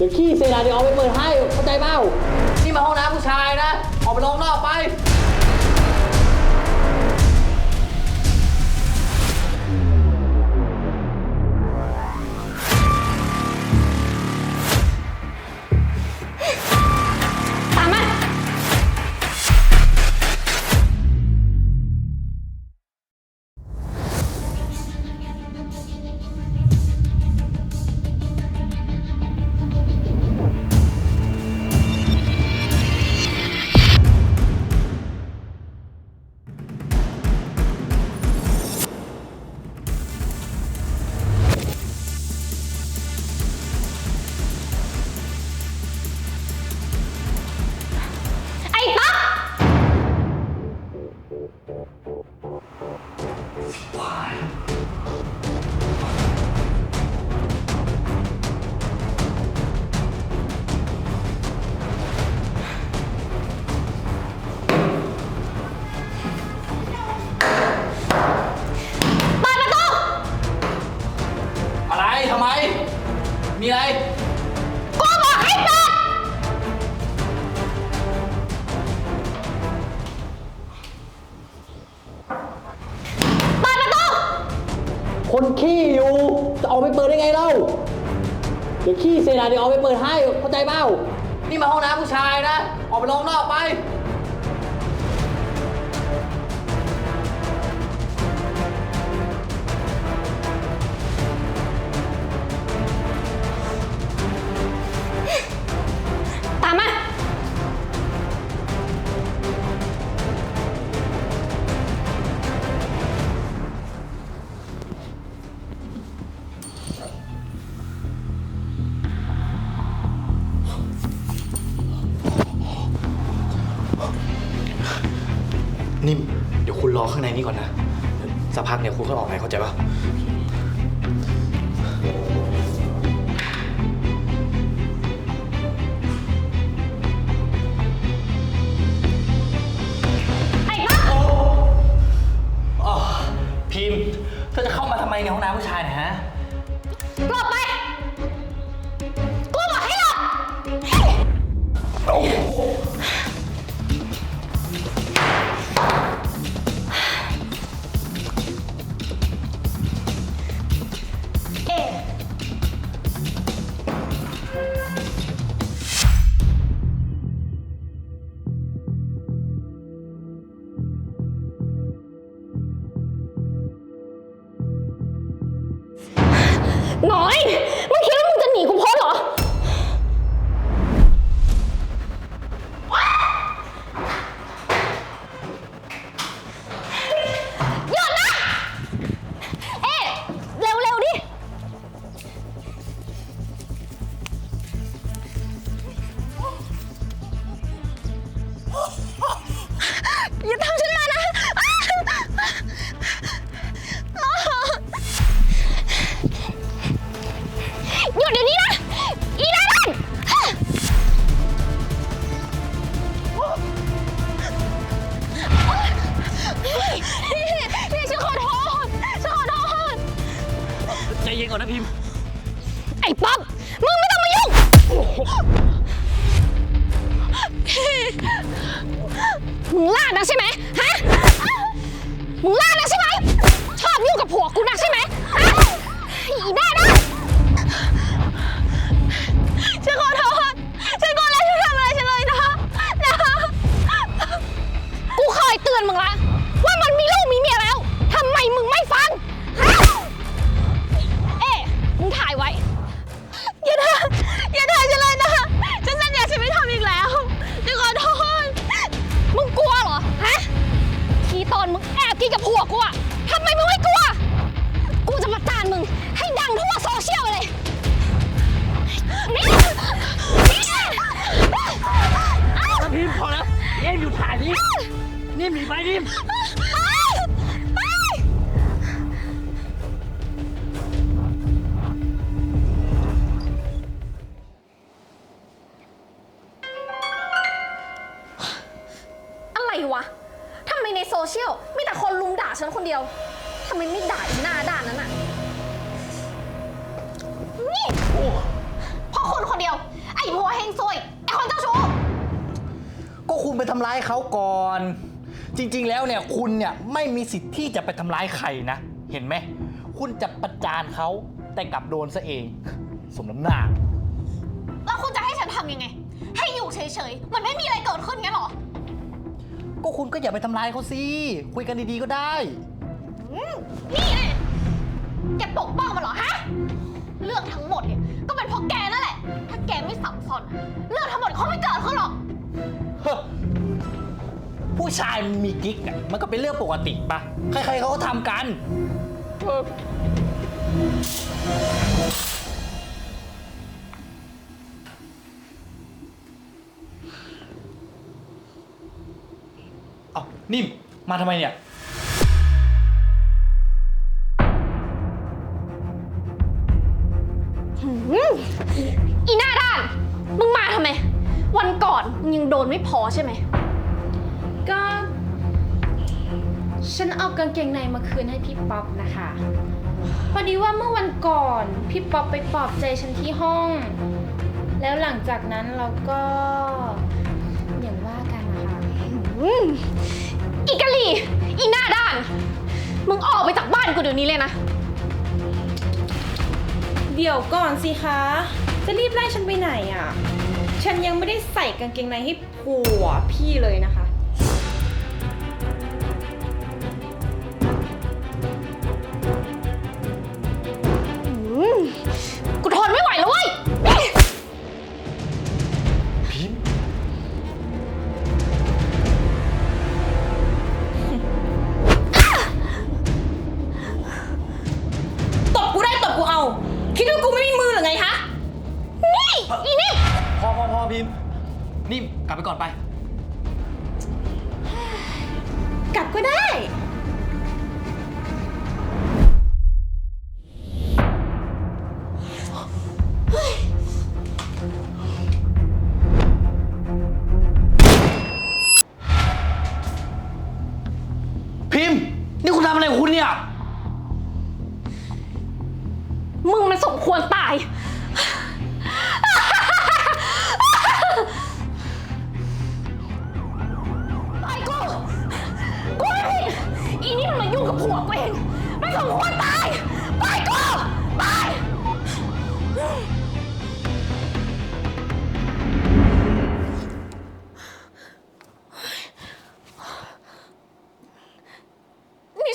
เดี๋ยวขี้เสร็จแล้วเดี๋ยวเอาไปเปิดให้เข้าใจเปล่านี่มาห้องน้ำผู้ชายนะ ออกไปลองนอกไป คนขี้อยู่จะเอาไปเปิดได้ไงเล่าเดี๋ยวขี้เสร็จแล้วเดี๋ยวเอาไปเปิดให้เข้าใจเปล่านี่มาห้องน้ำผู้ชายนะ ออกไปลองนอกไป นิ่ม เดี๋ยวคุณรอข้างในนี้ก่อนนะเดี๋ยวสักพักเนี่ยคุณก็ออกไปเข้าใจปะไอ้ป๊อปอ๋อพิมพ์เธอจะเข้ามาทำไมในห้องน้ำผู้ชายเนะฮะ หลบไป กูบอกให้หลบเนิ่มหนีไปนิ่มอะไรวะทำไมในโซเชียลมีแต่คนลุมด่าฉันคนเดียวทำไมไม่ด่าอีหน้าด้านนั้นอะนี่พอราะคุณคนเดียว ไอ้ผัวเฮงซวย ไอ้คนเจ้าชู้ ก็คุณไปทำร้ายเขาก่อน จริง ๆ แล้วเนี่ยคุณเนี่ยไม่มีสิทธิ์ที่จะไปทำร้ายใครนะ เห็นไหม คุณจะประจานเขาแต่กลับโดนซะเอง สมน้ำหน้า แล้วคุณจะให้ฉันทำยังไง ให้อยู่เฉยๆมันไม่มีอะไรเกิดขึ้นงั้นเหรอ ก็คุณก็อย่าไปทำร้ายเขาสิ คุยกันดีๆก็ได้ อืมนี่แน่แกปกป้องมันเหรอฮะ เรื่องทั้งหมดเนี่ยก็เป็นเพราะแกนั่นแหละ ถ้าแกไม่สับสนเรื่องทั้งหมดเขาไม่เกิดขึ้นหรอกเฮ้อ ผู้ชายมีกิ๊กอะมันก็เป็นเรื่องปกติปะใครๆเขาก็ทำกัน เออเอานิ่มมาทำไมเนี่ย อืมอีหน้าด้าน มึงมาทำไม วันก่อนมึงยังโดนไม่พอใช่ไหม ก็ ฉันเอากางเกงในมาคืนให้พี่ป๊อปนะคะ พอดีว่าเมื่อวันก่อนพี่ป๊อปไปปลอบใจฉันที่ห้อง แล้วหลังจากนั้นเราก็อย่างว่ากันนะคะอืมอีกะลีอีหน้าด้าน มึงออกไปจากบ้านกูเดี๋ยวนี้เลยนะ เดี๋ยวก่อนสิคะ จะรีบไล่ฉันไปไหนอะ ฉันยังไม่ได้ใส่กางเกงในให้ผัวพี่เลยนะคะ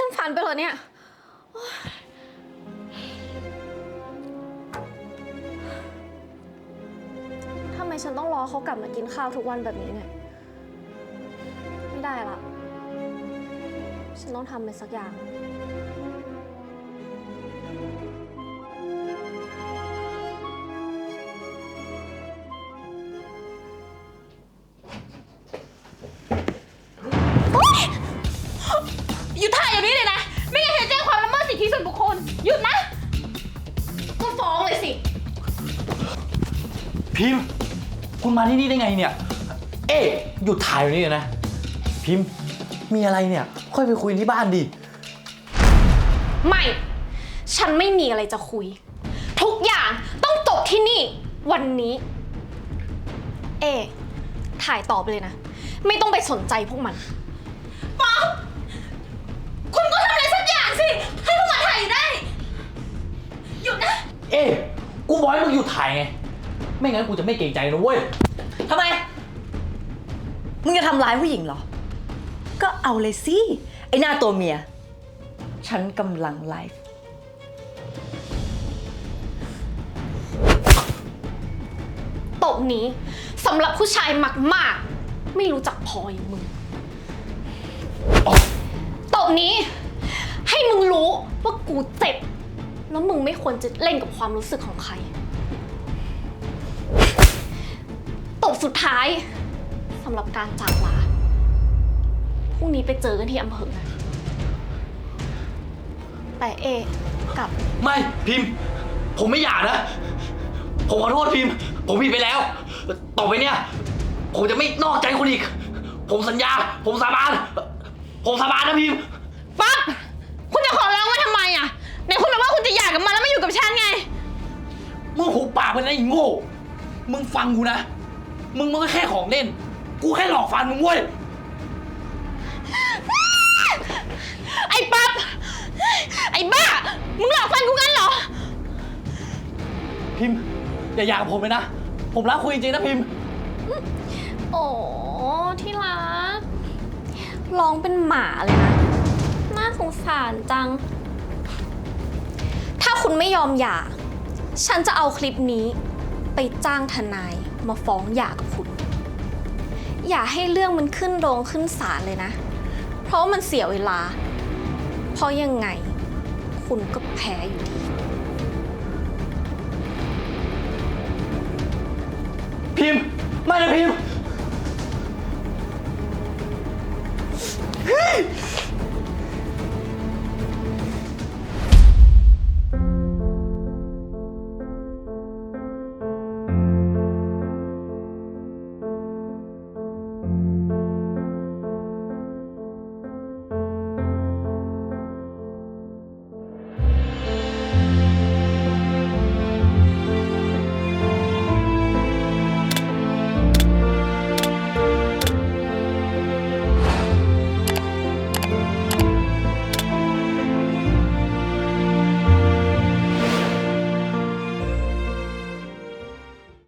ฉันฝันไปเหรอเนี่ยทำไมฉันต้องรอเขากลับมากินข้าวทุกวันแบบนี้เนี่ย ไม่ได้ละ ฉันต้องทำอะไรสักอย่าง พิมพ์ คุณมาที่นี่ได้ไงเนี่ย เอ๊ะหยุดถ่ายอยู่นี่เลยนะ พิมพ์ มีอะไรเนี่ย ค่อยไปคุยที่บ้านดิ ไม่ ฉันไม่มีอะไรจะคุย ทุกอย่างต้องจบที่นี่วันนี้ เอถ่ายต่อไปเลยนะ ไม่ต้องไปสนใจพวกมันป๊อปคุณก็ทำอะไรสักอย่างสิ ให้พวกมันถ่ายอยู่ได้ หยุดนะ เอ๊ะกูบอกให้มึงหยุดถ่ายไง ไม่งั้นกูจะไม่เกรงใจนะเว้ย ทำไม มึงจะทำร้ายผู้หญิงเหรอ ก็เอาเลยสิ ไอหน้าตัวเมีย ฉันกำลังไลฟ์ ตบนี้สำหรับผู้ชายมากๆ ไม่รู้จักพออย่างมึงอ๋อตบนี้ ให้มึงรู้ว่ากูเจ็บ แล้วมึงไม่ควรจะเล่นกับความรู้สึกของใคร สุดท้ายสำหรับการจากลาพรุ่งนี้ไปเจอกันที่อำเภอนะแต่เอะกับ ไม่พิมพ์ ผมไม่อยากนะ ผมขอโทษพิมพ์ ผมผิดไปแล้ว ต่อไปเนี่ย ผมจะไม่นอกใจคุณอีก ผมสัญญา ผมสาบาน ผมสาบานนะพิมพ์ ปั๊บ คุณจะขอร้องว่าทำไมอะไหนคุณบอกว่าคุณจะหย่ากับมันแล้วไม่อยู่กับฉันไง มึงหุบปากไปนะไอ้โง่ มึงฟังกูนะ มึงมันก็แค่ของเล่น กูแค่หลอกฟันมึงเว้ย ไอ้ปั๊บ ไอ้บ้า มึงหลอกฟันกูกันเหรอ พิมพ์อย่าอยากบผมเลยนะ ผมรักคุณจริงๆนะพิมพ์ โอ้ที่รัก ร้องเป็นหมาเลยนะ น่าสงสารจัง ถ้าคุณไม่ยอมหย่า ฉันจะเอาคลิปนี้ไปจ้างทนาย มาฟ้องหย่ากับคุณ อย่าให้เรื่องมันขึ้นโรงขึ้นศาลเลยนะ เพราะมันเสียเวลา เพราะยังไง คุณก็แพ้อยู่ดี พิมพ์ไม่นะพิม